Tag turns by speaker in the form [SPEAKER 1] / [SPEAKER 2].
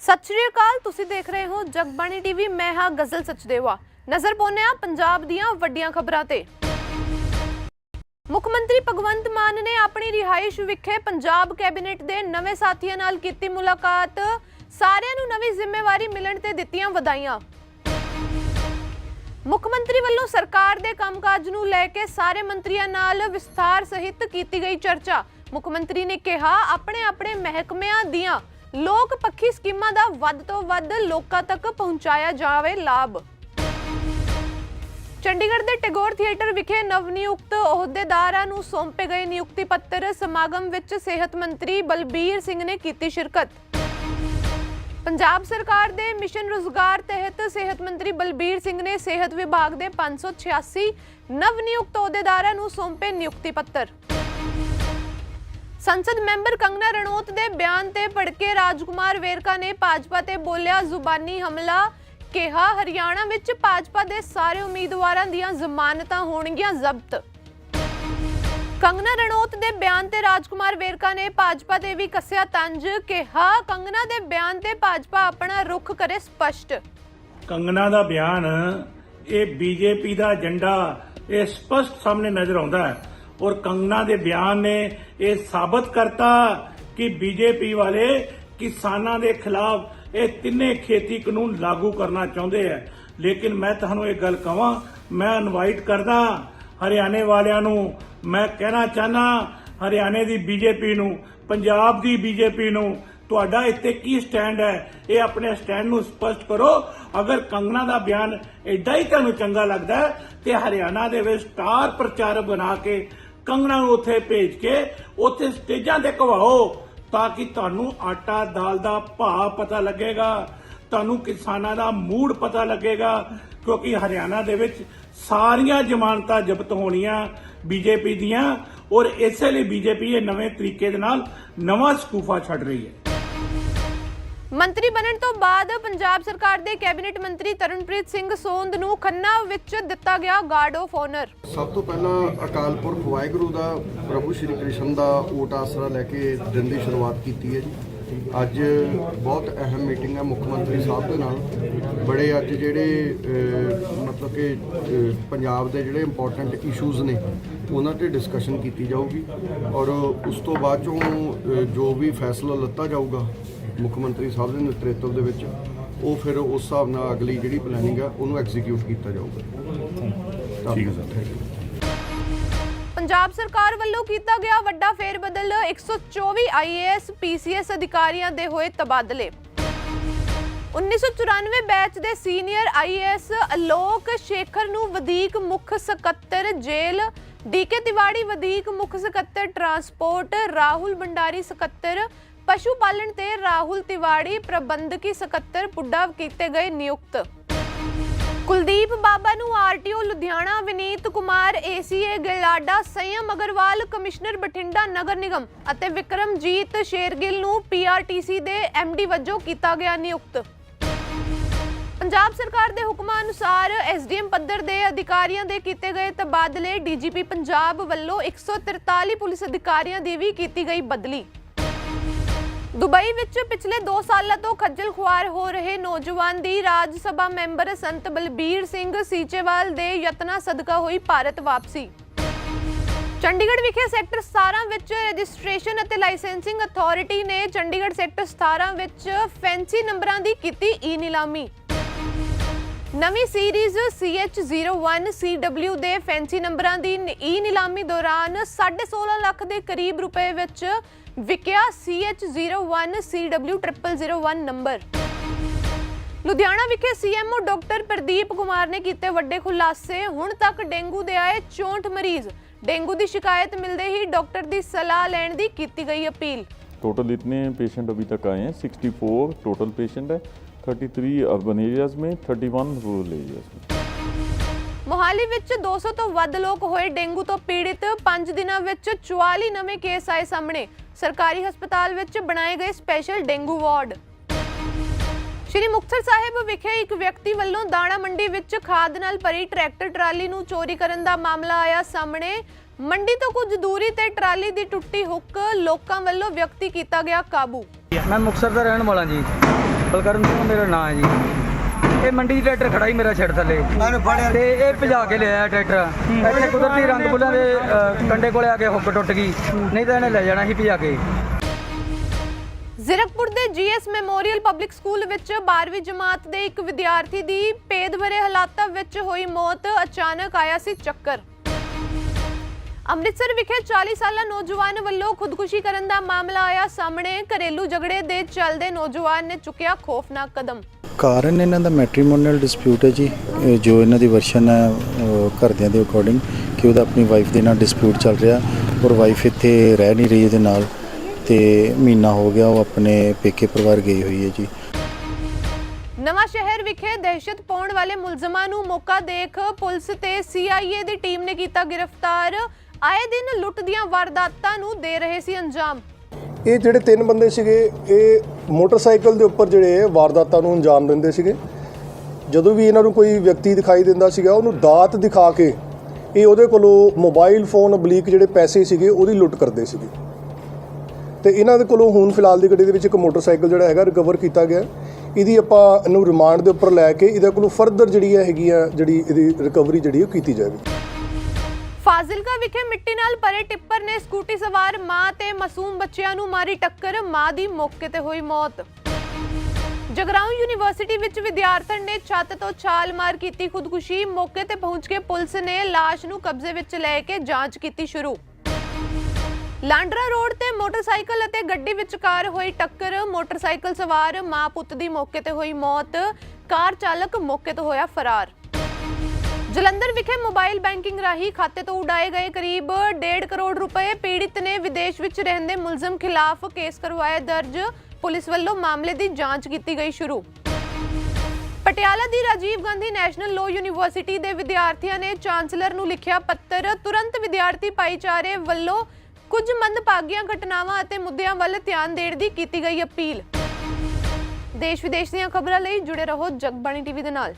[SPEAKER 1] ਸਤਿ ਸ਼੍ਰੀ ਅਕਾਲ, ਤੁਸੀਂ ਦੇਖ ਰਹੇ ਹੋ ਜਗਬਾਣੀ ਟੀਵੀ, ਮੈਂ ਹਾਂ ਗਜ਼ਲ ਸਚਦੇਵਾ। ਨਜ਼ਰ ਪਾਉਂਦੇ ਹਾਂ ਪੰਜਾਬ ਦੀਆਂ ਵੱਡੀਆਂ ਖਬਰਾਂ ਤੇ। ਮੁੱਖ ਮੰਤਰੀ ਭਗਵੰਤ ਮਾਨ ਨੇ ਆਪਣੀ ਰਿਹਾਇਸ਼ ਵਿਖੇ ਪੰਜਾਬ ਕੈਬਨਿਟ ਦੇ ਨਵੇਂ ਸਾਥੀਆਂ ਨਾਲ ਕੀਤੀ ਮੁਲਾਕਾਤ। ਸਾਰਿਆਂ ਨੂੰ ਨਵੀਂ ਜ਼ਿੰਮੇਵਾਰੀ ਮਿਲਣ ਤੇ ਦਿੱਤੀਆਂ ਵਧਾਈਆਂ। ਮੁੱਖ ਮੰਤਰੀ ਵੱਲੋਂ ਸਰਕਾਰ ਦੇ ਕੰਮਕਾਜ ਨੂੰ ਲੈ ਕੇ ਸਾਰੇ ਮੰਤਰੀਆਂ ਨਾਲ ਵਿਸਥਾਰ ਸਹਿਤ ਕੀਤੀ ਗਈ ਚਰਚਾ। ਮੁੱਖ ਮੰਤਰੀ ਨੇ ਕਿਹਾ, ਆਪਣੇ ਆਪਣੇ ਮਹਿਕਮਿਆਂ ਦੀਆਂ ਲੋਕ ਪੱਖੀ ਸਕੀਮਾਂ ਦਾ ਵੱਧ ਤੋਂ ਵੱਧ ਲੋਕਾਂ ਤੱਕ ਪਹੁੰਚਾਇਆ ਜਾਵੇ ਲਾਭ। ਚੰਡੀਗੜ੍ਹ ਦੇ ਟੈਗੋਰ ਥੀਏਟਰ ਵਿਖੇ ਨਵਨਿਯੁਕਤ ਅਹੁਦੇਦਾਰਾਂ ਨੂੰ ਸੌਂਪੇ ਗਏ ਨਿਯੁਕਤੀ ਪੱਤਰ। ਸਮਾਗਮ ਵਿੱਚ ਸਿਹਤ ਮੰਤਰੀ ਬਲਬੀਰ ਸਿੰਘ ਨੇ ਕੀਤੀ ਸ਼ਿਰਕਤ। ਪੰਜਾਬ ਸਰਕਾਰ ਦੇ ਮਿਸ਼ਨ ਰੋਜ਼ਗਾਰ ਤਹਿਤ ਸਿਹਤ ਮੰਤਰੀ ਬਲਬੀਰ ਸਿੰਘ ਨੇ ਸਿਹਤ ਵਿਭਾਗ ਦੇ 586 ਨਵਨਿਯੁਕਤ ਅਹੁਦੇਦਾਰਾਂ ਨੂੰ ਸੌਂਪੇ ਨਿਯੁਕਤੀ ਪੱਤਰ। ਸੰਸਦ ਮੈਂਬਰ ਕੰਗਨਾ ਰਣੌਤ ਦੇ ਬਿਆਨ ਤੇ ਭੜਕੇ ਰਾਜਕੁਮਾਰ ਵੇਰਕਾ ਨੇ ਭਾਜਪਾ ਤੇ ਬੋਲਿਆ ਜ਼ੁਬਾਨੀ ਹਮਲਾ, ਕਿਹਾ ਹਰਿਆਣਾ ਵਿੱਚ ਭਾਜਪਾ ਦੇ ਸਾਰੇ ਉਮੀਦਵਾਰਾਂ ਦੀਆਂ ਜ਼ਮਾਨਤਾਂ ਹੋਣਗੀਆਂ ਜ਼ਬਤ। ਕੰਗਨਾ ਰਣੌਤ ਦੇ ਬਿਆਨ ਤੇ ਰਾਜਕੁਮਾਰ ਵੇਰਕਾ ਨੇ ਭਾਜਪਾ ਤੇ ਵੀ ਕੱਸਿਆ ਤੰਜ, ਕਿਹਾ ਕੰਗਨਾ ਦੇ ਬਿਆਨ ਤੇ ਭਾਜਪਾ ਆਪਣਾ ਰੁਖ ਕਰੇ ਸਪਸ਼ਟ।
[SPEAKER 2] ਕੰਗਨਾ ਦਾ ਬਿਆਨ, ਇਹ ਬੀਜੇਪੀ ਦਾ ਏਜੰਡਾ, ਇਹ ਸਪਸ਼ਟ ਸਾਹਮਣੇ ਨਜ਼ਰ ਆਉਂਦਾ ਹੈ। ਔਰ ਕੰਗਨਾ ਦੇ ਬਿਆਨ ਨੇ ਇਹ ਸਾਬਤ ਕਰਤਾ ਕਿ ਬੀਜੇਪੀ ਵਾਲੇ ਕਿਸਾਨਾਂ ਦੇ ਖਿਲਾਫ ਇਹ ਤਿੰਨੇ ਖੇਤੀ ਕਾਨੂੰਨ ਲਾਗੂ ਕਰਨਾ ਚਾਹੁੰਦੇ ਹੈ ਲੇਕਿਨ ਮੈਂ ਤੁਹਾਨੂੰ ਇਹ ਗੱਲ ਕਹਾਂ, ਮੈਂ ਇਨਵਾਈਟ ਕਰਦਾ ਹਰਿਆਣੇ ਵਾਲਿਆਂ ਨੂੰ, ਮੈਂ ਕਹਿਣਾ ਚਾਹਨਾ ਹਰਿਆਣੇ ਦੀ ਬੀਜੇਪੀ ਨੂੰ, ਪੰਜਾਬ ਦੀ ਬੀਜੇਪੀ ਨੂੰ, ਤੁਹਾਡਾ ਇੱਥੇ ਕੀ ਸਟੈਂਡ ਹੈ? ਇਹ ਆਪਣੇ ਸਟੈਂਡ ਨੂੰ ਸਪਸ਼ਟ ਕਰੋ। ਅਗਰ ਕੰਗਨਾ ਦਾ ਬਿਆਨ ਐਡਾ ਹੀ ਤੁਹਾਨੂੰ ਚੰਗਾ ਲੱਗਦਾ ਹੈ ਤੇ ਹਰਿਆਣਾ ਦੇ ਵਿੱਚ ਸਟਾਰ ਪ੍ਰਚਾਰਕ ਬਣਾ ਕੇ ਕੰਗਣਾ ਨੂੰ ਉੱਥੇ ਭੇਜ ਕੇ ਉੱਥੇ ਸਟੇਜਾਂ ਤੇ ਘਵਾਓ ਤਾਂ ਕਿ ਤੁਹਾਨੂੰ ਆਟਾ ਦਾਲ ਦਾ ਭਾਅ ਪਤਾ ਲੱਗੇਗਾ, ਤੁਹਾਨੂੰ ਕਿਸਾਨਾਂ ਦਾ ਮੂਡ ਪਤਾ ਲੱਗੇਗਾ, ਕਿਉਂਕਿ ਹਰਿਆਣਾ ਦੇ ਵਿੱਚ ਸਾਰੀਆਂ ਜ਼ਮਾਨਤਾਂ ਜ਼ਬਤ ਹੋਣੀਆਂ ਬੀਜੇਪੀ ਦੀਆਂ ਔਰ ਇਸੇ ਲਈ ਬੀਜੇਪੀ ਇਹ ਨਵੇਂ ਤਰੀਕੇ ਦੇ ਨਾਲ ਨਵਾਂ ਸਕੂਫਾ ਛੱਡ ਰਹੀ ਹੈ।
[SPEAKER 1] ਮੰਤਰੀ ਬਣਨ ਤੋਂ ਬਾਅਦ ਪੰਜਾਬ ਸਰਕਾਰ ਦੇ ਕੈਬਨਿਟ ਮੰਤਰੀ ਤਰਨਪ੍ਰੀਤ ਸਿੰਘ ਸੋਂਦ ਨੂੰ ਖੰਨਾ ਵਿੱਚ ਦਿੱਤਾ ਗਿਆ ਗਾਰਡ ਆਫ ਆਨਰ।
[SPEAKER 3] ਸਭ ਤੋਂ ਪਹਿਲਾਂ ਅਕਾਲ ਪੁਰਖ ਵਾਹਿਗੁਰੂ ਦਾ, ਪ੍ਰਭੂ ਸ਼੍ਰੀ ਕ੍ਰਿਸ਼ਨ ਦਾ ਓਟ ਆਸਰਾ ਲੈ ਕੇ ਦਿਨ ਦੀ ਸ਼ੁਰੂਆਤ ਕੀਤੀ ਹੈ ਜੀ। ਅੱਜ ਬਹੁਤ ਅਹਿਮ ਮੀਟਿੰਗ ਹੈ ਮੁੱਖ ਮੰਤਰੀ ਸਾਹਿਬ ਦੇ ਨਾਲ। ਬੜੇ ਅੱਜ ਜਿਹੜੇ ਮਤਲਬ ਕਿ ਪੰਜਾਬ ਦੇ ਜਿਹੜੇ ਇੰਪੋਰਟੈਂਟ ਇਸ਼ੂਜ਼ ਨੇ, ਉਹਨਾਂ ਤੇ ਡਿਸਕਸ਼ਨ ਕੀਤੀ ਜਾਊਗੀ। ਔਰ ਉਸ ਤੋਂ ਬਾਅਦ ਚੋਂ ਜੋ ਵੀ ਫੈਸਲਾ ਲਿੱਤਾ ਜਾਊਗਾ ਮੁੱਖ ਮੰਤਰੀ ਸਾਹਿਬ ਦੇ ਨੇਤਰਤਵ ਦੇ ਵਿੱਚ ਉਹ ਫਿਰ ਉਸ ਹਿਸਾਬ ਨਾਲ ਅਗਲੀ ਜਿਹੜੀ ਪਲੈਨਿੰਗ ਹੈ ਉਹਨੂੰ ਐਗਜ਼ੀਕਿਊਟ ਕੀਤਾ ਜਾਊਗਾ। ਠੀਕ ਹੈ ਸਰ।
[SPEAKER 1] ਪੰਜਾਬ ਸਰਕਾਰ ਵੱਲੋਂ ਕੀਤਾ ਗਿਆ ਵੱਡਾ ਫੇਰਬਦਲ 124 ਆਈਏਐਸ ਪੀਸੀਐਸ ਅਧਿਕਾਰੀਆਂ ਦੇ ਹੋਏ ਤਬਾਦਲੇ। 1994 ਬੈਚ ਦੇ ਸੀਨੀਅਰ ਆਈਏਐਸ ਅਲੋਕ ਸ਼ੇਖਰ ਨੂੰ ਵਧੀਕ ਮੁੱਖ ਸਕੱਤਰ ਜੇਲ੍ਹ ਡੀਕੇ ਤਿਵਾੜੀ ਵਧੀਕ ਮੁੱਖ ਸਕੱਤਰ ਟਰਾਂਸਪੋਰਟ ਰਾਹੁਲ ਭੰਡਾਰੀ ਸਕੱਤਰ ਪਸ਼ੂ ਪਾਲਣ ਤੇ ਰਾਹੁਲ ਤਿਵਾੜੀ ਪ੍ਰਬੰਧਕੀ ਸਕੱਤਰ ਪੁੱਡਾ ਕੀਤੇ ਗਏ ਨਿਯੁਕਤ। ਕੁਲਦੀਪ ਬਾਬਾ ਨੂੰ RTO Ludhiana Vineet Kumar, ACA Gilada, Sanyam Agarwal, commissioner Bathinda ਨਗਰ ਨਿਗਮ ਅਤੇ ਵਿਕਰਮਜੀਤ ਸ਼ੇਰਗਿੱਲ ਨੂੰ ਪੀਆਰਟੀਸੀ ਦੇ ਐਮਡੀ ਵਜੋਂ ਕੀਤਾ ਗਿਆ ਨਿਯੁਕਤ। ਪੰਜਾਬ ਸਰਕਾਰ ਦੇ ਹੁਕਮਾਂ ਅਨੁਸਾਰ ਐਸਡੀਐਮ ਪੱਧਰ ਦੇ ਅਧਿਕਾਰੀਆਂ ਦੇ ਕੀਤੇ ਗਏ ਤਬਾਦਲੇ ਡੀਜੀਪੀ ਪੰਜਾਬ ਵੱਲੋਂ 143 ਪੁਲਿਸ ਅਧਿਕਾਰੀਆਂ ਦੀ ਵੀ ਕੀਤੀ ਗਈ ਬਦਲੀ। ਦੁਬਈ ਵਿੱਚ ਪਿਛਲੇ 2 ਸਾਲਾਂ ਤੋਂ ਖੱਜਲ ਖੁਆਰ ਹੋ ਰਹੇ ਨੌਜਵਾਨ ਦੀ ਰਾਜ ਸਭਾ ਮੈਂਬਰ ਸੰਤ ਬਲਬੀਰ ਸਿੰਘ ਸੀਚੇਵਾਲ ਦੇ ਯਤਨਾਂ ਸਦਕਾ ਹੋਈ ਭਾਰਤ ਵਾਪਸੀ। ਚੰਡੀਗੜ੍ਹ ਵਿਖੇ ਸੈਕਟਰ 17 ਵਿੱਚ ਰਜਿਸਟ੍ਰੇਸ਼ਨ ਅਤੇ ਲਾਇਸੈਂਸਿੰਗ ਅਥਾਰਟੀ ਨੇ ਚੰਡੀਗੜ੍ਹ ਸੈਕਟਰ 17 ਵਿੱਚ ਫੈਂਸੀ ਨੰਬਰਾਂ ਦੀ ਕੀਤੀ ਈ ਨਿਲਾਮੀ ਨਵੀਂ ਸੀਰੀਜ਼ CH01 CW ਦੇ ਫੈਂਸੀ ਨੰਬਰਾਂ ਦੀ ਈ ਨਿਲਾਮੀ ਦੌਰਾਨ 16.5 ਲੱਖ ਦੇ ਕਰੀਬ ਰੁਪਏ ਵਿੱਚ ਵਿਕਿਆ CH01 CW 0001 ਨੰਬਰ ਲੁਧਿਆਣਾ ਵਿਖੇ ਸੀਐਮਓ ਡਾਕਟਰ ਪ੍ਰਦੀਪ ਕੁਮਾਰ ਨੇ ਕੀਤੇ ਵੱਡੇ ਖੁਲਾਸੇ ਹੁਣ ਤੱਕ ਡੇਂਗੂ ਦੇ ਆਏ 64 ਮਰੀਜ਼ ਡੇਂਗੂ ਦੀ ਸ਼ਿਕਾਇਤ ਮਿਲਦੇ ਹੀ ਡਾਕਟਰ ਦੀ ਸਲਾਹ ਲੈਣ ਦੀ ਕੀਤੀ ਗਈ ਅਪੀਲ
[SPEAKER 4] टोटल इतने पेशेंट अभी तक आए हैं 64 टोटल पेशेंट है 33 अर्बन एरियाज में 31 रूरल एरियाज में
[SPEAKER 1] ਮੋਹਾਲੀ ਵਿੱਚ 200 ਤੋਂ ਵੱਧ ਲੋਕ ਹੋਏ ਡੇਂਗੂ ਤੋਂ ਪੀੜਿਤ 5 ਦਿਨਾਂ ਵਿੱਚ 44 ਨਵੇਂ ਕੇਸ ਆਏ ਸਾਹਮਣੇ ਸਰਕਾਰੀ ਹਸਪਤਾਲ ਵਿੱਚ ਬਣਾਏ ਗਏ special dengue ward. Shri Muktsar Sahib ਵਿਖੇ ਇੱਕ ਵਿਅਕਤੀ ਵੱਲੋਂ ਦਾਣਾ ਮੰਡੀ ਵਿੱਚ ਖਾਦ ਨਾਲ ਭਰੀ ਟਰੈਕਟਰ ਟਰਾਲੀ ਨੂੰ ਚੋਰੀ ਕਰਨ ਦਾ ਮਾਮਲਾ ਆਇਆ ਸਾਹਮਣੇ। ਮੰਡੀ ਤੋਂ ਕੁਝ ਦੂਰੀ ਤੇ ਟਰਾਲੀ ਦੀ ਟੁੱਟੀ ਹੁੱਕ ਲੋਕਾਂ ਵੱਲੋਂ ਵਿਅਕਤੀ ਕੀਤਾ ਗਿਆ ਕਾਬੂ।
[SPEAKER 5] ਮੈਂ ਮੁਕਤਸਰ ਦਾ ਰਹਿਣ ਵਾਲਾ ਜੀ। ਬਲਕਰਨ ਸਿੰਘ ਮੇਰਾ ਨਾਮ ਹੈ ਜੀ। ਇਹ ਮੰਡੀ 'ਚ ਟਰੈਕਟਰ ਖੜਾ ਹੀ ਮੇਰਾ ਛੱਡ ਥੱਲੇ। ਤੇ ਇਹ ਭਜਾ ਕੇ ਲਿਆਇਆ ਟਰੈਕਟਰ। ਇੱਥੇ ਕੁਦਰਤੀ ਰੰਗ ਬੁੱਲਾਂ ਦੇ ਅ, ਕੰਡੇ ਕੋਲੇ ਆ ਕੇ ਹੁੱਕ ਟੁੱਟ ਗਈ। ਨਹੀਂ ਤਾਂ ਇਹਨੇ ਲੈ ਜਾਣਾ ਸੀ ਭਜਾ ਕੇ।
[SPEAKER 1] ਜ਼ੀਰਕਪੁਰ ਦੇ ਜੀਐਸ ਮੈਮੋਰੀਅਲ ਪਬਲਿਕ ਸਕੂਲ ਵਿੱਚ 12ਵੀਂ ਜਮਾਤ ਦੇ ਇੱਕ ਵਿਦਿਆਰਥੀ ਦੀ ਭੇਦ ਭਰੇ ਹਾਲਾਤਾਂ ਵਿੱਚ ਹੋਈ ਮੌਤ ਅਚਾਨਕ ਆਇਆ ਸੀ ਚੱਕਰ। ਅੰਮ੍ਰਿਤਸਰ ਵਿਖੇ 40 ਸਾਲਾ ਨੌਜਵਾਨ ਵੱਲੋਂ ਖੁਦਕੁਸ਼ੀ ਕਰਨ ਦਾ ਮਾਮਲਾ ਆਇਆ ਸਾਹਮਣੇ ਘਰੇਲੂ ਝਗੜੇ ਦੇ ਚੱਲਦੇ ਨੌਜਵਾਨ ਨੇ ਚੁੱਕਿਆ ਖੌਫਨਾਕ ਕਦਮ।
[SPEAKER 6] ਕਾਰਨ ਇਹਨਾਂ ਦਾ ਮੈਟ੍ਰੀਮੋਨੀਅਲ ਡਿਸਪਿਊਟ ਹੈ ਜੀ, ਇਹ ਜੋ ਇਹਨਾਂ ਦੀ ਵਰਸ਼ਨ ਹੈ, ਅਹ ਘਰਦਿਆਂ ਦੇ ਅਕੋਰਡਿੰਗ ਕਿ ਉਹਦਾ ਆਪਣੀ ਵਾਈਫ ਦੇ ਨਾਲ ਡਿਸਪਿਊਟ ਚੱਲ ਰਿਹਾ ਔਰ ਵਾਈਫ ਇੱਥੇ ਰਹਿ ਨਹੀਂ ਰਹੀ ਇਹਦੇ ਨਾਲ ਤੇ ਮਹੀਨਾ ਹੋ ਗਿਆ ਉਹ ਆਪਣੇ ਪੇਕੇ ਪਰਿਵਾਰ ਗਈ ਹੋਈ ਹੈ ਜੀ।
[SPEAKER 1] ਨਵਾਂ ਸ਼ਹਿਰ ਵਿਖੇ ਦਹਿਸ਼ਤ ਪਾਉਣ ਵਾਲੇ ਮੁਲਜ਼ਮਾਂ ਨੂੰ ਮੌਕਾ ਦੇਖ ਪੁਲਿਸ ਤੇ ਸੀਆਈਏ ਦੀ ਟੀਮ ਨੇ ਕੀਤਾ ਗ੍ਰਿਫਤਾਰ। ਆਏ ਦਿਨ ਲੁੱਟ ਦੀਆਂ ਵਾਰਦਾਤਾਂ ਨੂੰ ਦੇ ਰਹੇ ਸੀ ਅੰਜਾਮ।
[SPEAKER 7] ਇਹ ਜਿਹੜੇ ਤਿੰਨ ਬੰਦੇ ਸੀਗੇ, ਇਹ ਮੋਟਰਸਾਈਕਲ ਦੇ ਉੱਪਰ ਜਿਹੜੇ ਵਾਰਦਾਤਾਂ ਨੂੰ ਅੰਜਾਮ ਦਿੰਦੇ ਸੀਗੇ। ਜਦੋਂ ਵੀ ਇਹਨਾਂ ਨੂੰ ਕੋਈ ਵਿਅਕਤੀ ਦਿਖਾਈ ਦਿੰਦਾ ਸੀਗਾ, ਉਹਨੂੰ ਦਾਤ ਦਿਖਾ ਕੇ ਇਹ ਉਹਦੇ ਕੋਲੋਂ ਮੋਬਾਈਲ ਫੋਨ ਬਲੀਕ ਜਿਹੜੇ ਪੈਸੇ ਸੀਗੇ, ਉਹਦੀ ਲੁੱਟ ਕਰਦੇ ਸੀਗੇ। ਤੇ ਇਹਨਾਂ ਦੇ ਕੋਲੋਂ ਹੁਣ ਫਿਲਹਾਲ ਦੀ ਗੱਡੀ ਦੇ ਵਿੱਚ ਇੱਕ ਮੋਟਰਸਾਈਕਲ ਜਿਹੜਾ ਹੈਗਾ ਰਿਕਵਰ ਕੀਤਾ ਗਿਆ। ਇਹਦੀ ਆਪਾਂ ਇਹਨੂੰ ਰਿਮਾਂਡ ਦੇ ਉੱਪਰ ਲੈ ਕੇ ਇਹਦੇ ਕੋਲੋਂ ਫਰਦਰ ਜਿਹੜੀ ਹੈਗੀ ਆ, ਜਿਹੜੀ ਇਹਦੀ ਰਿਕਵਰੀ ਜਿਹੜੀ ਉਹ ਕੀਤੀ ਜਾਵੇਗੀ
[SPEAKER 1] ਫਾਜ਼ਿਲਕਾ ਵਿਖੇ ਮਿੱਟੀ ਨਾਲ ਭਰੇ ਟਿੱਪਰ ਨੇ ਸਕੂਟੀ ਸਵਾਰ ਮਾਂ ਤੇ ਮਾਸੂਮ ਬੱਚਿਆਂ ਨੂੰ ਮਾਰੀ ਟੱਕਰ, ਮਾਂ ਦੀ ਮੌਕੇ ਤੇ ਹੋਈ ਮੌਤ। ਜਗਰਾਉਂ ਯੂਨੀਵਰਸਿਟੀ ਵਿੱਚ ਵਿਦਿਆਰਥਣ ਨੇ ਛੱਤ ਤੋਂ ਛਾਲ ਮਾਰ ਕੀਤੀ ਖੁਦਕੁਸ਼ੀ, ਮੌਕੇ ਤੇ ਪਹੁੰਚ ਕੇ ਪੁਲਿਸ ਨੇ ਲਾਸ਼ ਨੂੰ ਕਬਜ਼ੇ ਵਿੱਚ ਲੈ ਕੇ ਜਾਂਚ ਕੀਤੀ ਸ਼ੁਰੂ। ਲਾਂਡਰਾ ਰੋਡ ਤੇ ਮੋਟਰਸਾਈਕਲ ਅਤੇ ਗੱਡੀ ਵਿਚਕਾਰ ਹੋਈ ਟੱਕਰ, ਮੋਟਰਸਾਈਕਲ ਸਵਾਰ ਮਾਂ ਪੁੱਤ ਦੀ ਮੌਕੇ ਤੇ ਹੋਈ ਮੌਤ, ਕਾਰ ਚਾਲਕ ਮੌਕੇ ਤੋਂ ਹੋਇਆ ਫਰਾਰ। ਜਲੰਧਰ ਵਿਖੇ ਮੋਬਾਈਲ ਬੈਂਕਿੰਗ ਰਾਹੀਂ ਖਾਤੇ ਤੋਂ ਉਡਾਏ ਗਏ ਕਰੀਬ 1.5 ਕਰੋੜ ਰੁਪਏ ਪੀੜਿਤ ਨੇ ਵਿਦੇਸ਼ ਵਿੱਚ ਰਹਿੰਦੇ ਮੁਲਜ਼ਮ ਖਿਲਾਫ ਕੇਸ ਕਰਵਾਇਆ ਦਰਜ। ਪੁਲਿਸ ਵੱਲੋਂ ਮਾਮਲੇ ਦੀ ਜਾਂਚ ਕੀਤੀ ਗਈ ਸ਼ੁਰੂ। ਪਟਿਆਲਾ ਦੀ Rajiv Gandhi national law university ਦੇ ਵਿਦਿਆਰਥੀਆਂ ਨੇ ਚਾਂਸਲਰ ਨੂੰ ਲਿਖਿਆ ਪੱਤਰ। ਤੁਰੰਤ ਵਿਦਿਆਰਥੀ ਭਾਈਚਾਰੇ ਵੱਲੋਂ ਕੁਝ ਮੰਦਭਾਗੀਆਂ ਘਟਨਾਵਾਂ ਅਤੇ ਮੁੱਦਿਆਂ ਵੱਲ ਧਿਆਨ ਦੇਣ ਦੀ ਕੀਤੀ ਗਈ ਅਪੀਲ। ਦੇਸ਼ ਵਿਦੇਸ਼ ਦੀਆਂ ਖਬਰਾਂ ਲਈ ਜੁੜੇ ਰਹੋ ਜਗਬਾਣੀ ਟੀਵੀ ਦੇ ਨਾਲ।